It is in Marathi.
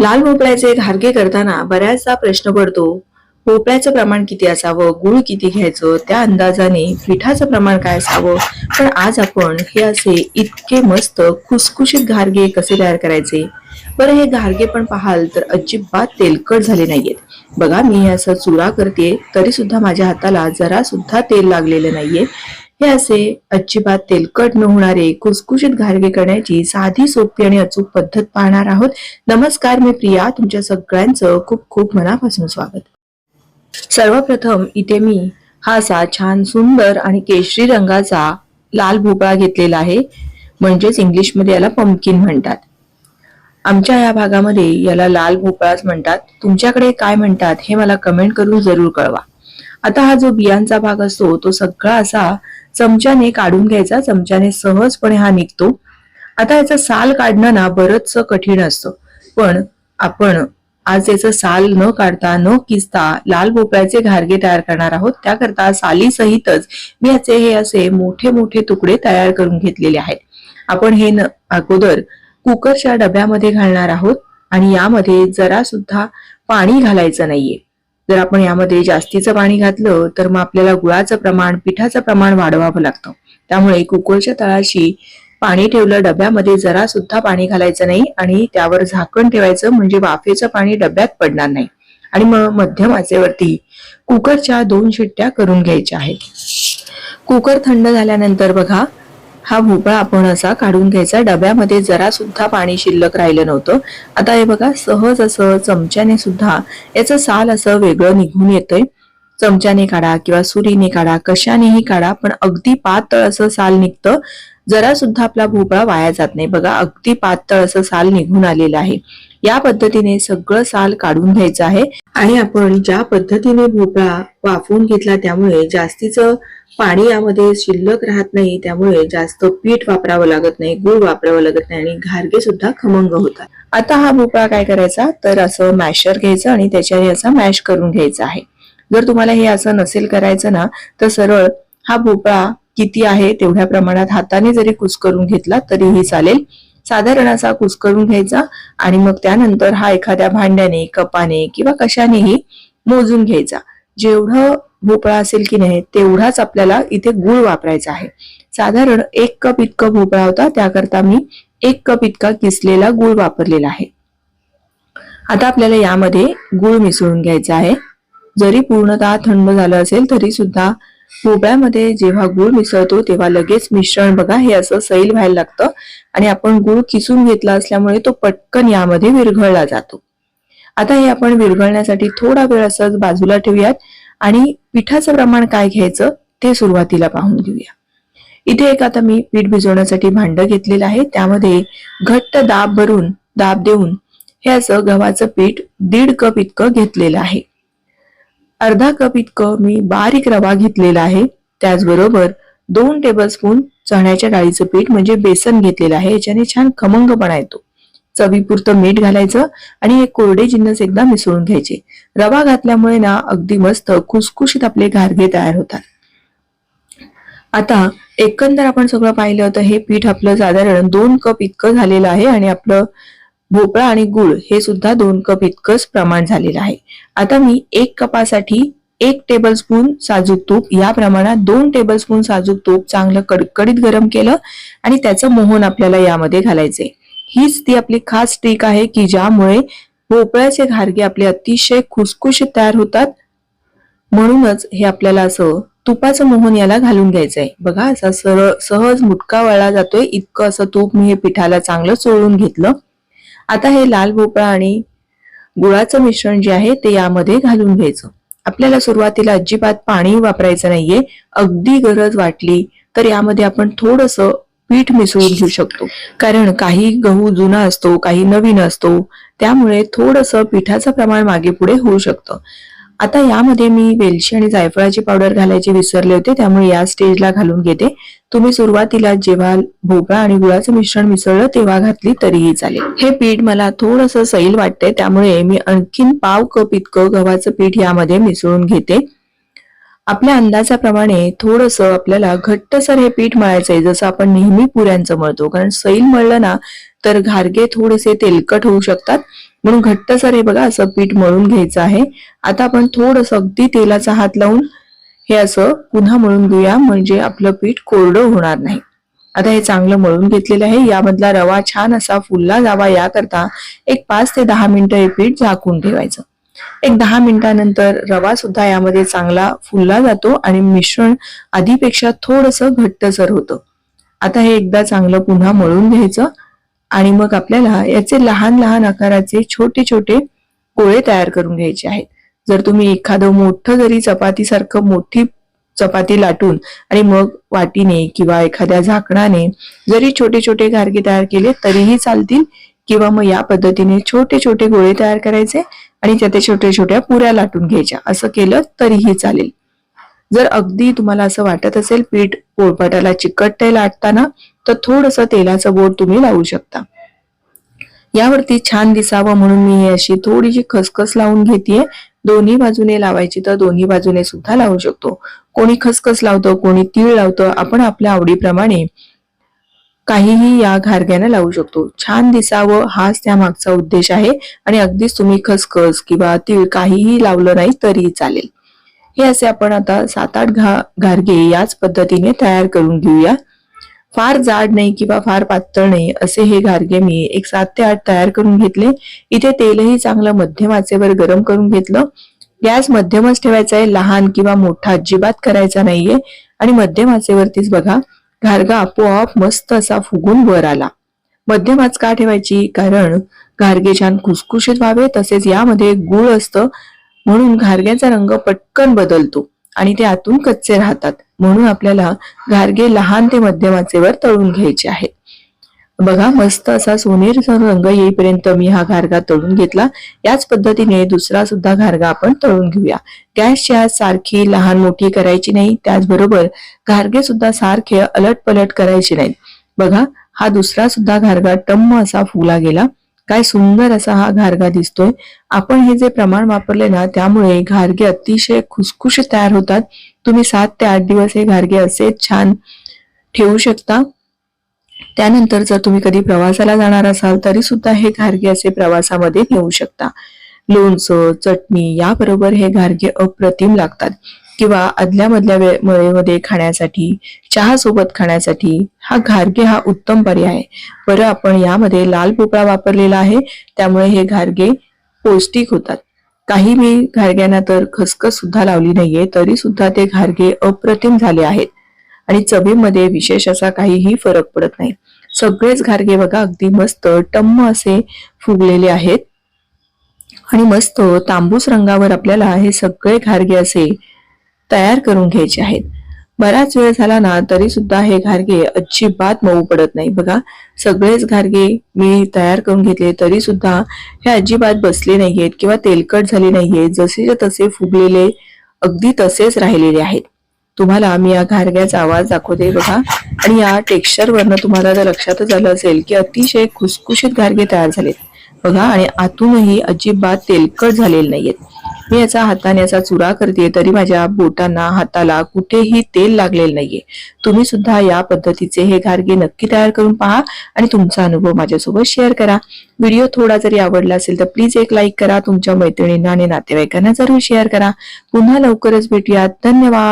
लाल भोपळ्याचे घारगे करताना बऱ्याचदा प्रश्न पडतो भोपळ्याचं प्रमाण किती असावं गुळ किती घ्यायचं त्या अंदाजाने पिठाचं प्रमाण काय असावं? पण आज आपण हे असे इतके मस्त खुसखुशीत घारगे कसे तयार करायचे? बरं हे घारगे पण पाहाल तर अजिबात तेलकट झाले नाहीयेत. बघा मी असं चुरा करते तरी सुद्धा माझ्या हाताला जरा सुद्धा तेल लागलेलं नाहीये. हे असे अजिबात तेलकट न होणारे कुसकुशीत घारगे करण्याची साधी सोपी आणि अचूक पद्धत पाहणार आहोत. नमस्कार मी प्रिया. तुमच्या सगळ्यांचं खूप खूप मनापासून स्वागत. सर्वप्रथम इथे मी हा असा छान सुंदर आणि केशरी रंगाचा लाल भोपळा घेतलेला आहे. म्हणजेच इंग्लिशमध्ये याला पंपकिन म्हणतात. आमच्या या भागामध्ये याला लाल भोपळाच म्हणतात. तुमच्याकडे काय म्हणतात हे मला कमेंट करून जरूर कळवा. आता हा जो बियांचा भाग असतो तो सगळा असा चमच्याने काढून घ्यायचा चमच्याने सहजपणे हा निघतो. आता याचा साल काढणं ना बरंच कठीण असतं. पण आपण आज याचं साल न काढता न किसता लाल भोपळ्याचे घारगे तयार करणार आहोत. त्याकरता साली सहितच मी याचे हे असे मोठे मोठे तुकडे तयार करून घेतलेले आहेत. आपण हे न अगोदर कुकरच्या डब्यामध्ये घालणार आहोत आणि यामध्ये जरा सुद्धा पाणी घालायचं नाहीये. जर आपण यामध्ये जास्तीचं पाणी घातलं तर मग आपल्याला गुळाचं प्रमाण पिठाचं प्रमाण वाढवावं लागतं. त्यामुळे कुकरच्या तळाशी पाणी ठेवलं डब्यामध्ये जरा सुद्धा पाणी घालायचं नाही आणि त्यावर झाकण ठेवायचं म्हणजे वाफेचं पाणी डब्यात पडणार नाही. आणि मग मध्यम आचेवरती कुकरच्या दोन शिट्ट्या करून घ्यायच्या आहेत. कुकर थंड झाल्यानंतर बघा हा भोपळा आपण असा काढून घ्यायचा. डब्यामध्ये जरा सुद्धा पाणी शिल्लक राहिलं नव्हतं. आता हे बघा सहज असं चमच्याने सुद्धा याचं साल असं वेगळं निघून येतंय. चमच्याने काढा किंवा सुरीने काढा कशानेही काढा पण अगदी पातळ असं साल निघतं. जरा सुद्धा आपला भोपळा वाया जात नाही. बघा अगदी पातळ असं साल निघून आलेलं आहे. या पद्धतीने सगळं साल काढून घ्यायचं आहे. आणि आपण ज्या पद्धतीने भोपळा वाफवून घेतला त्यामुळे जास्तीचं पाणी यामध्ये शिल्लक राहत नाही. त्यामुळे जास्त पीठ वापरावं लागत नाही गुळ वापरावं लागत नाही आणि घारगे सुद्धा खमंग होतात. आता हा भोपळा काय करायचा? तर असं मॅशर घ्यायचं आणि त्याच्याने असा मॅश करून घ्यायचा आहे. जर तुम्हाला हे असं नसेल करायचं ना तर सरळ हा भोपळा किती आहे तेवढ्या प्रमाणात हाताने जरी कुसकरून घेतला तरीही चालेल. साधारण असा कुस्करून घ्यायचा आणि मग त्यानंतर हा एखाद्या भांड्याने कपाने किंवा कशानेही मोजून घ्यायचा. जेवढं भोपळा असेल की नाही तेवढाच आपल्याला इथे गुळ वापरायचा आहे. साधारण एक कप इतका भोपळा होता त्याकरता मी एक कप इतका किसलेला गुळ वापरलेला आहे. आता आपल्याला यामध्ये गुळ मिसळून घ्यायचा आहे. जरी पूर्णतः थंड झालं असेल तरी सुद्धा भोपळ्यामध्ये जेव्हा गुळ मिसळतो तेव्हा लगेच मिश्रण बघा हे असं सैल व्हायला लागतं. आणि आपण गुळ किसून घेतला असल्यामुळे तो पटकन यामध्ये विरघळला जातो. आता हे आपण विरघळण्यासाठी थोडा वेळ असंच बाजूला ठेवूयात. आणि पिठाचं प्रमाण काय घ्यायचं ते सुरुवातीला पाहून घेऊया. इथे एक आता मी पीठ भिजवण्यासाठी भांड घेतलेलं आहे. त्यामध्ये घट्ट दाब भरून दाब देऊन हे असं गव्हाचं पीठ दीड कप इतकं घेतलेलं आहे. अर्धा कप इतकं मी बारीक रवा घेतलेला आहे. त्याचबरोबर दोन टेबलस्पून चण्याच्या डाळीचं पीठ म्हणजे बेसन घेतलेलं आहे. याच्याने छान खमंगपणा येतो. चवीपुरतं मीठ घालायचं आणि हे कोरडे जिन्नस एकदा मिसळून घ्यायचे. रवा घातल्यामुळे ना अगदी मस्त खुसखुशीत आपले घारगे तयार होतात. आता एकंदर आपण सगळं पाहिलं तर हे पीठ आपलं साधारण दोन कप इतकं झालेलं आहे आणि आपलं भोपळा आणि गुळ हे सुद्धा दोन कप इतकंच प्रमाण झालेलं आहे. आता मी एक कपासाठी एक टेबलस्पून साजूक तूप या प्रमाणात दोन टेबलस्पून साजूक तूप चांगलं कडकडीत गरम केलं आणि त्याचं मोहन आपल्याला यामध्ये घालायचे हीच ती आपली खास ट्रिक आहे की ज्यामुळे भोपळ्याचे घारगे आपले अतिशय खुसखुशीत तयार होतात. म्हणूनच हे आपल्याला असं तुपाचं मोहन याला घालून घ्यायचंय. बघा असा सरळ सहज मुटका वळला जातोय. इतकं असं तूप मी हे पिठाला चांगलं चोळून घेतलं. आता हे लाल भोपळा आणि गुळाचं मिश्रण जे आहे ते यामध्ये घालून घ्यायचं. आपल्याला सुरुवातीला अजिबात पाणी वापरायचं नाहीये. अगदी गरज वाटली तर यामध्ये आपण थोडस पीठ मिसळून घेऊ शकतो. कारण काही गहू जुना असतो काही नवीन असतो. त्यामुळे थोडस पिठाचं प्रमाण मागे पुढे होऊ शकतं. आता यामध्ये मी वेलची आणि जायफळाची पावडर घालायची विसरले होते त्यामुळे या स्टेजला घालून घेते. तुम्ही सुरुवातीला जेव्हा भोपळा आणि गुळाचं मिश्रण मिसळलं तेव्हा घातली तरीही चालेल. हे पीठ मला थोडस सैल वाटतंय त्यामुळे मी आणखीन पाव कप इतकं गव्हाचं पीठ यामध्ये मिसळून घेते. आपल्या अंदाजाप्रमाणे थोडस आपल्याला घट्टसर हे पीठ मळायचंय जसं आपण नेहमी पुऱ्यांचं मळतो. कारण सैल मळलं ना तर घारगे थोडेसे तेलकट होऊ शकतात. म्हणून घट्टसर हे बघा असं पीठ मळून घ्यायचं आहे. आता आपण थोडस अगदी तेलाचा हात लावून हे असं पुन्हा मळून घेऊया. म्हणजे आपलं पीठ कोरडं होणार नाही. आता हे चांगलं मळून घेतलेलं आहे. यामधला रवा छान असा फुलला जावा. याकरता एक पाच ते दहा मिनिटं हे पीठ झाकून ठेवायचं. एक दहा मिनिटानंतर रवा सुद्धा यामध्ये चांगला फुलला जातो आणि मिश्रण आधीपेक्षा थोडस घट्टसर होतं. आता हे एकदा चांगलं पुन्हा मळून घ्यायचं आणि मग आपल्याला याचे लहान लहान आकाराचे छोटे छोटे गोळे तयार करून घ्यायचे आहेत. जर तुम्ही एखादं मोठं जरी चपातीसारखं मोठी चपाती लाटून आणि मग वाटीने किंवा एखाद्या झाकणाने जरी छोटे छोटे गारगे तयार केले तरीही चालतील. किंवा मग या पद्धतीने छोटे छोटे गोळे तयार करायचे आणि त्याते छोट्या छोट्या पुऱ्या लाटून घ्यायच्या. असं केलं तरीही चालेल. जर अगदी तुम्हाला असं वाटत असेल पीठ पोळपाटाला चिकटते लाटताना तर थोडस तेलाचं बोट तुम्ही लावू शकता. यावरती छान दिसावं म्हणून मी ही अशी थोडीशी खसखस लावून घेतेय. दोन्ही बाजूने लावायची तर दोन्ही बाजूने सुद्धा लावू शकतो. कोणी खसखस लावतं कोणी तीळ लावतं आपण आपल्या आवडीप्रमाणे. काहीही या घारग्यानं लावू शकतो. छान दिसावं हाच त्या मागचा उद्देश आहे आणि अगदीच तुम्ही खसखस किंवा तीळ काहीही लावलं नाही तरी चालेल. हे असे आपण आता सात आठ घा घारगे याच पद्धतीने तयार करून घेऊया. फार जाड नाही किंवा फार पातळ नाही असे हे घारगे मी एक सात ते आठ तयार करून घेतले. इथे तेलही चांगलं मध्यम आचेवर गरम करून घेतलं. गॅस मध्यमच ठेवायचा आहे. लहान किंवा मोठा अजिबात करायचा नाहीये. आणि मध्यम आचेवरतीच बघा. घारगा आपोआप मस्त असा फुगून वर आला. मध्यमाच का ठेवायची? कारण घारगे छान खुसखुशीत व्हावे तसेच यामध्ये गुळ असतं. म्हणून घारग्याचा रंग पटकन बदलतो आणि ते आतून कच्चे राहतात. म्हणून आपल्याला घारगे लहान ते मध्यमाचेवर तळून घ्यायचे आहेत. बघा मस्त असा सोनेरीचा रंग येईपर्यंत मी हा घारगा तळून घेतला. याच पद्धतीने दुसरा सुद्धा घारगा आपण तळून घेऊया. गॅसची आज सारखी लहान मोठी करायची नाही त्याचबरोबर घारगे सुद्धा सारखे अलट पलट करायचे नाहीत. बघा हा दुसरा सुद्धा घारगा टम्म असा फुला गेला. काय सुंदर असा हा घारगा दिसतोय. आपण हे जे प्रमाण वापरले ना त्यामुळे घारगे अतिशय खुसखुशीत तयार होतात. तुम्ही सात ते आठ दिवस हे घारगे असेच छान ठेवू शकता. त्यानंतर जर तुम्ही कधी प्रवासाला जाणार असाल तरी सुद्धा हे घारगे असे प्रवासामध्ये घेऊ शकता. लोणचं चटणी याबरोबर हे घारगे अप्रतिम लागतात. किंवा आदल्या मधल्या वेळेमध्ये खाण्यासाठी चहा सोबत खाण्यासाठी हा घारगे हा उत्तम पर्याय. आहे बरं आपण यामध्ये लाल पोपळा वापरलेला आहे त्यामुळे हे घारगे पौष्टिक होतात. काही मी घारग्यांना तर खसखस सुद्धा लावली नाहीये तरी सुद्धा ते घारगे अप्रतिम झाले आहेत. आणि चवीमध्ये विशेष असा काहीही फरक पडत नाही. सगळेच घारगे बघा अगदी मस्त टम्म असे फुगलेले आहेत. आणि मस्त तांबूस रंगावर आपल्याला हे सगळे घारगे असे तयार करून घ्यायचे आहेत. बराच वेळ झाला ना तरी सुद्धा हे घारगे अजिबात मऊ पडत नाही बघा. सगळेच घारगे मी तयार करून घेतले तरी सुद्धा हे अजिबात बसले नाहीयेत किंवा तेलकट झाले नाहीयेत. जसे तसे फुगलेले अगदी तसेच राहिलेले आहेत. तुम्हाला मी या घारग्याचा आवाज दाखवते बघा. आणि या टेक्स्चर वरनं तुम्हाला जर लक्षातच आलं असेल की अतिशय खुसखुशीत घारगे तयार झालेत. बघा आणि आतूनही अजिबात तेलकट झालेले नाहीयेत. मी याचा हाताने याचा चुरा करते तरी माझ्या बोटांना हाताला कुठेही तेल लागलेलं नाहीये. तुम्ही सुद्धा या पद्धतीचे हे घारगे नक्की तयार करून पहा आणि तुमचा अनुभव माझ्यासोबत शेअर करा. व्हिडिओ थोडा जरी आवडला असेल तर प्लीज एक लाईक करा तुमच्या मैत्रिणींना आणि नातेवाईकांना जरूर शेअर करा. पुन्हा लवकरच भेटूयात. धन्यवाद!